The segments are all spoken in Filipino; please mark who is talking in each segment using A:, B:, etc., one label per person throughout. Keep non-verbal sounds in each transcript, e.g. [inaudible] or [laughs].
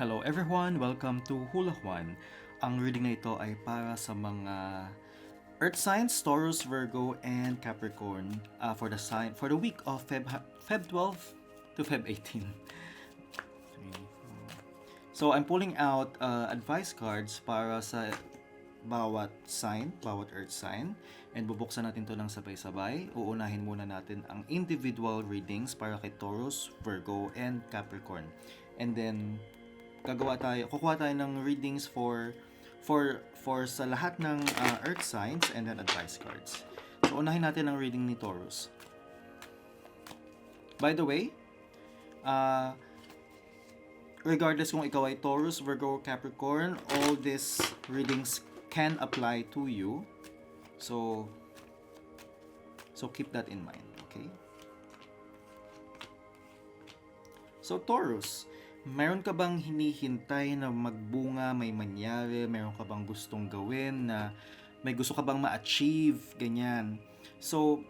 A: Hello everyone! Welcome to Hula Juan. Ang reading na ito ay para sa mga Earth signs, Taurus, Virgo, and Capricorn uh, for the sign for the week of Feb, Feb 12 to Feb 18. Three, four. So I'm pulling out uh, advice cards para sa bawat sign, bawat earth sign. And bubuksan natin to ng sabay-sabay. Uunahin muna natin ang individual readings para kay Taurus, Virgo, and Capricorn. And then, gagawa tayo, kukuha tayo ng readings for for for sa lahat ng uh, earth signs and then advice cards. So, unahin natin ang reading ni Taurus. By the way, uh, regardless kung ikaw ay Taurus, Virgo, Capricorn, all these readings can apply to you. So, so keep that in mind, okay? So, Taurus, meron ka bang hinihintay na magbunga, may mangyari, meron ka bang gustong gawin na may gusto ka bang ma-achieve, ganyan. So,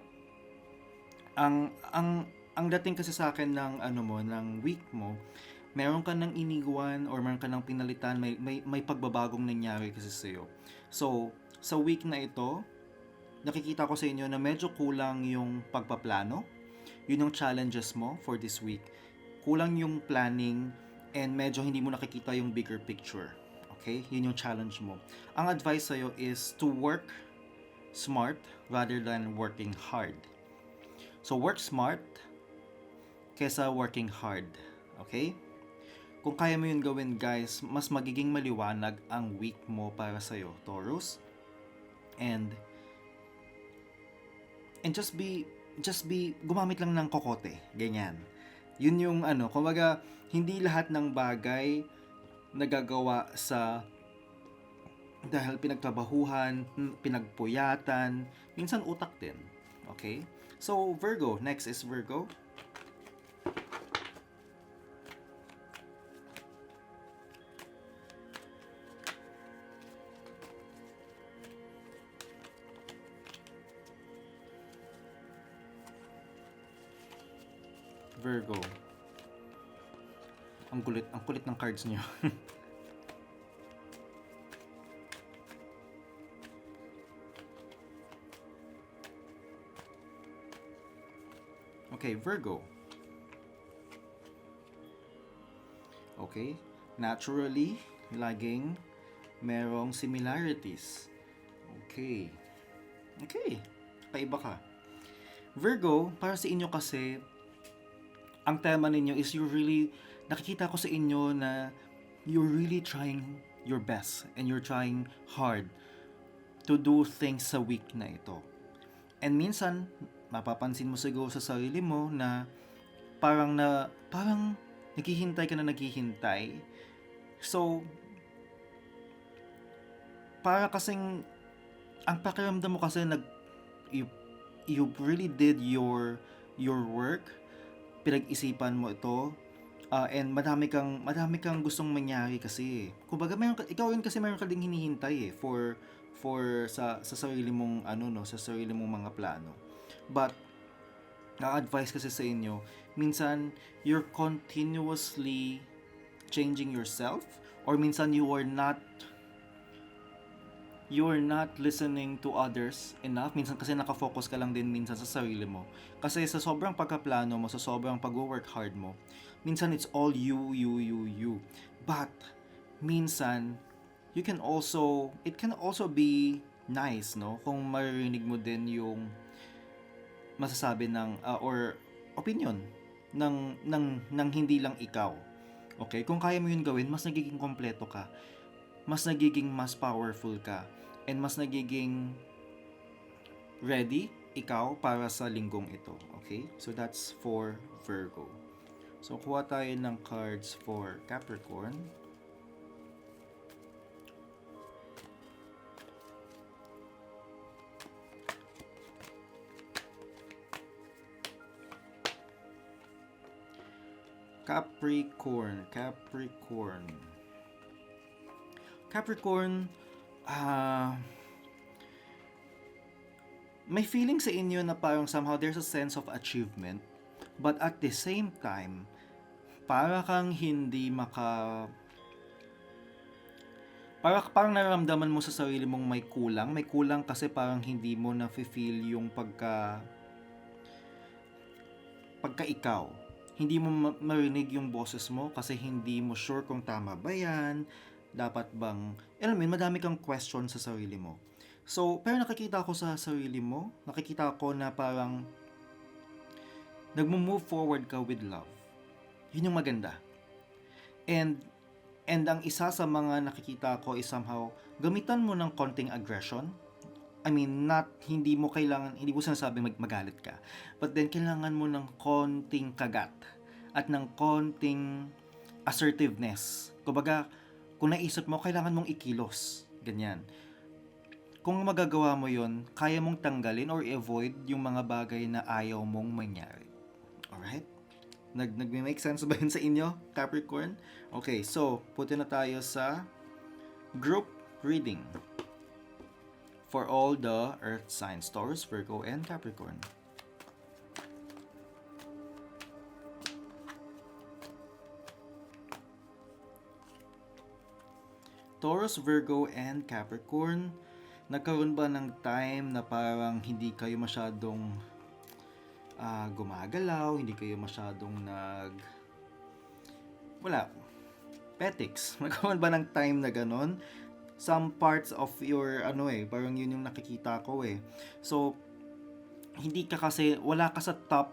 A: ang ang ang dating kasi sa akin ng ano mo, ng week mo, meron ka nang iniwan or meron ka nang pinalitan, may may, may pagbabagong nangyari kasi sa iyo. So, sa week na ito, nakikita ko sa inyo na medyo kulang yung pagpaplano. Yun yung challenges mo for this week. Kulang yung planning and medyo hindi mo nakikita yung bigger picture. Okay? Yun yung challenge mo. Ang advice sa'yo is to work smart rather than working hard. So, work smart kesa working hard. Okay? Kung kaya mo yun gawin guys, mas magiging maliwanag ang week mo para sa'yo, Taurus. And and just be just be gumamit lang ng kokote, ganyan. Yun yung ano, kumbaga hindi lahat ng bagay nagagawa sa dahil pinagtrabahuhan, pinagpuyatan, minsan utak din. Okay? So, Virgo, next is Virgo. Virgo. Ang kulit, ang kulit ng cards niyo. [laughs] okay, Virgo. Okay, naturally, laging merong similarities. Okay. Okay, kaiba ka. Virgo, para sa inyo kasi, ang tema ninyo is you really, nakikita ko sa inyo na you're really trying your best and you're trying hard to do things sa week na ito. And minsan, mapapansin mo siguro sa sarili mo na parang na, parang naghihintay ka na naghihintay. So, para kasing, ang pakiramdam mo kasi nag, you, you really did your, your work, pinag-isipan mo ito uh, and madami kang madami kang gustong mangyari kasi. Kumbaga mayroon ka, ikaw rin kasi mayroon ka ding hinihintay eh for for sa sa sarili mong ano no, sa sarili mong mga plano. But na-advise kasi sa inyo, minsan you're continuously changing yourself or minsan you are not you are not listening to others enough. Minsan kasi nakafocus ka lang din minsan sa sarili mo. Kasi sa sobrang pagkaplano mo, sa sobrang pag-work hard mo, minsan it's all you, you, you, you. But, minsan, you can also, it can also be nice, no? Kung maririnig mo din yung masasabi ng, uh, or opinion ng, ng, ng hindi lang ikaw. Okay? Kung kaya mo yun gawin, mas nagiging kompleto ka. Mas nagiging mas powerful ka and mas nagiging ready ikaw para sa linggong ito. Okay? So that's for Virgo. So kuha tayo ng cards for Capricorn. Capricorn, Capricorn. Capricorn, ah, may feeling sa inyo na parang somehow there's a sense of achievement, but at the same time, para kang hindi maka Parang, parang nararamdaman mo sa sarili mong may kulang. May kulang kasi parang hindi mo na feel yung pagka pagka ikaw. Hindi mo ma- marinig yung boses mo kasi hindi mo sure kung tama ba yan. Dapat bang, alam mo madami kang question sa sarili mo. So, pero nakikita ko sa sarili mo, nakikita ko na parang nagmo-move forward ka with love. Yun yung maganda. And and ang isa sa mga nakikita ko is somehow gamitan mo ng konting aggression. I mean, not hindi mo kailangan, hindi mo sinasabing mag magalit ka. But then kailangan mo ng konting kagat at ng konting assertiveness. Kumbaga, kung naisip mo, kailangan mong ikilos. Ganyan. Kung magagawa mo yon kaya mong tanggalin or avoid yung mga bagay na ayaw mong mangyari. Alright? Nag, nag-make sense ba yun sa inyo, Capricorn? Okay, so, punta na tayo sa group reading for all the earth signs, Taurus, Virgo, and Capricorn. Taurus, Virgo, and Capricorn, nagkaroon ba ng time na parang hindi kayo masyadong ah, gumagalaw, hindi kayo masyadong nag... Wala. Petics. [laughs] Nagkaroon ba ng time na ganon? Some parts of your, ano eh, parang yun yung nakikita ko eh. So, hindi ka kasi, wala ka sa top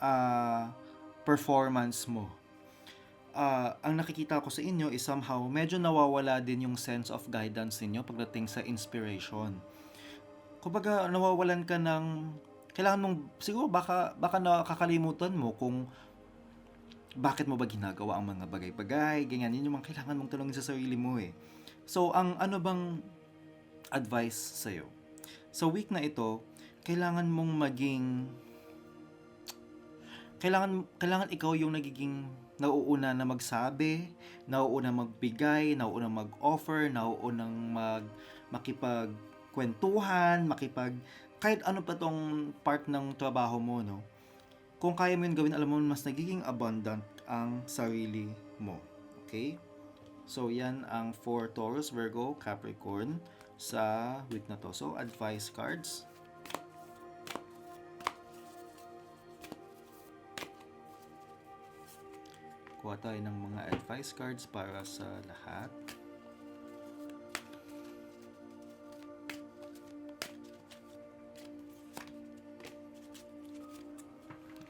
A: ah, performance mo. Ah, ang nakikita ko sa inyo is somehow medyo nawawala din yung sense of guidance ninyo pagdating sa inspiration. Kumbaga nawawalan ka ng kailangan mong siguro baka baka nakakalimutan mo kung bakit mo ba ginagawa ang mga bagay-bagay, ganyan. Yun yung mga kailangan mong tanongin sa sarili mo eh. So, ang ano bang advice sa'yo? Sa week na ito, kailangan mong maging kailangan kailangan ikaw yung nagiging nauuna na magsabi, nauuna magbigay, nauuna mag-offer, nauunang mag makipagkwentuhan, makipag kahit ano pa tong part ng trabaho mo, no? Kung kaya mo yun gawin, alam mo, mas nagiging abundant ang sarili mo. Okay? So, yan ang for Taurus, Virgo, Capricorn sa week na to. So, advice cards. Kuha tayo ng mga advice cards para sa lahat.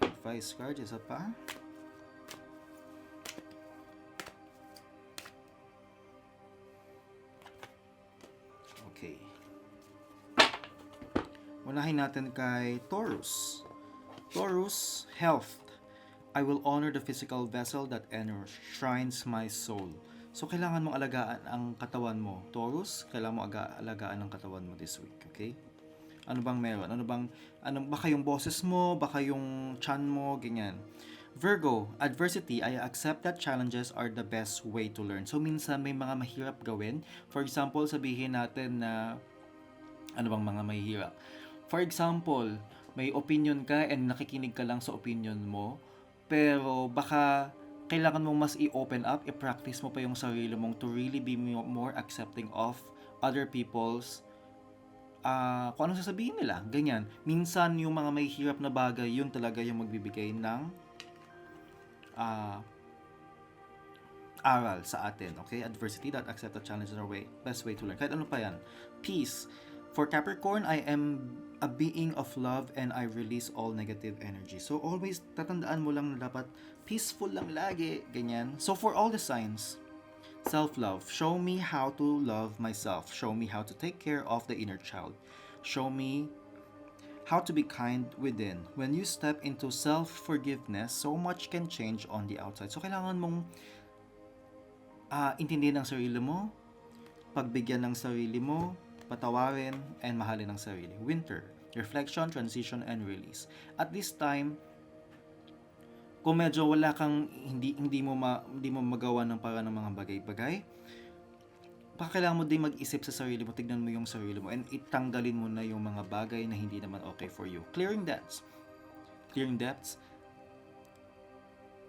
A: Advice card, isa pa. Okay. Unahin natin kay Taurus. Taurus, health. I will honor the physical vessel that enshrines my soul. So, kailangan mong alagaan ang katawan mo. Taurus, kailangan mo aga- alagaan ang katawan mo this week. Okay? Ano bang meron? Ano bang, ano, baka yung boses mo, baka yung chan mo, ganyan. Virgo, adversity, I accept that challenges are the best way to learn. So, minsan may mga mahirap gawin. For example, sabihin natin na, ano bang mga mahirap? For example, may opinion ka and nakikinig ka lang sa opinion mo, pero baka kailangan mong mas i-open up, i-practice mo pa yung sarili mong to really be mo- more accepting of other people's ah kung anong sasabihin nila, ganyan. Minsan, yung mga may hirap na bagay, yun talaga yung magbibigay ng ah aral sa atin, okay? Adversity that accept the challenges are way, best way to learn. Kahit ano pa yan. Peace. For Capricorn, I am a being of love and I release all negative energy. So, always tatandaan mo lang na dapat peaceful lang lagi, ganyan. So, for all the signs, Self-love. Show me how to love myself. Show me how to take care of the inner child. Show me how to be kind within. When you step into self-forgiveness, so much can change on the outside. So, kailangan mong ah intindihin ang sarili mo, pagbigyan ng sarili mo, patawarin, and mahalin ang sarili. Winter. Reflection, transition, and release. At this time, kung medyo wala kang hindi hindi mo ma, hindi mo magawa ng para ng mga bagay-bagay, baka mo din mag-isip sa sarili mo, tignan mo yung sarili mo, and itanggalin mo na yung mga bagay na hindi naman okay for you. Clearing debts. Clearing debts.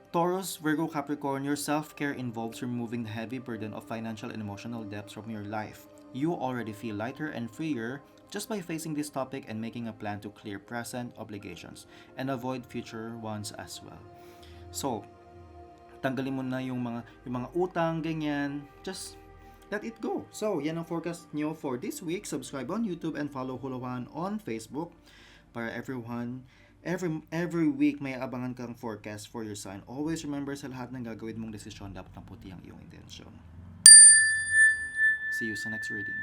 A: Taurus, Virgo, Capricorn, your self-care involves removing the heavy burden of financial and emotional debts from your life. You already feel lighter and freer just by facing this topic and making a plan to clear present obligations and avoid future ones as well. So, tanggalin mo na yung mga yung mga utang ganyan. Just let it go. So, yan ang forecast nyo for this week. Subscribe on YouTube and follow Hulawan on Facebook para everyone every every week may abangan kang forecast for your sign. Always remember sa lahat ng gagawin mong desisyon dapat maputi ang iyong intensyon. See you sa next reading.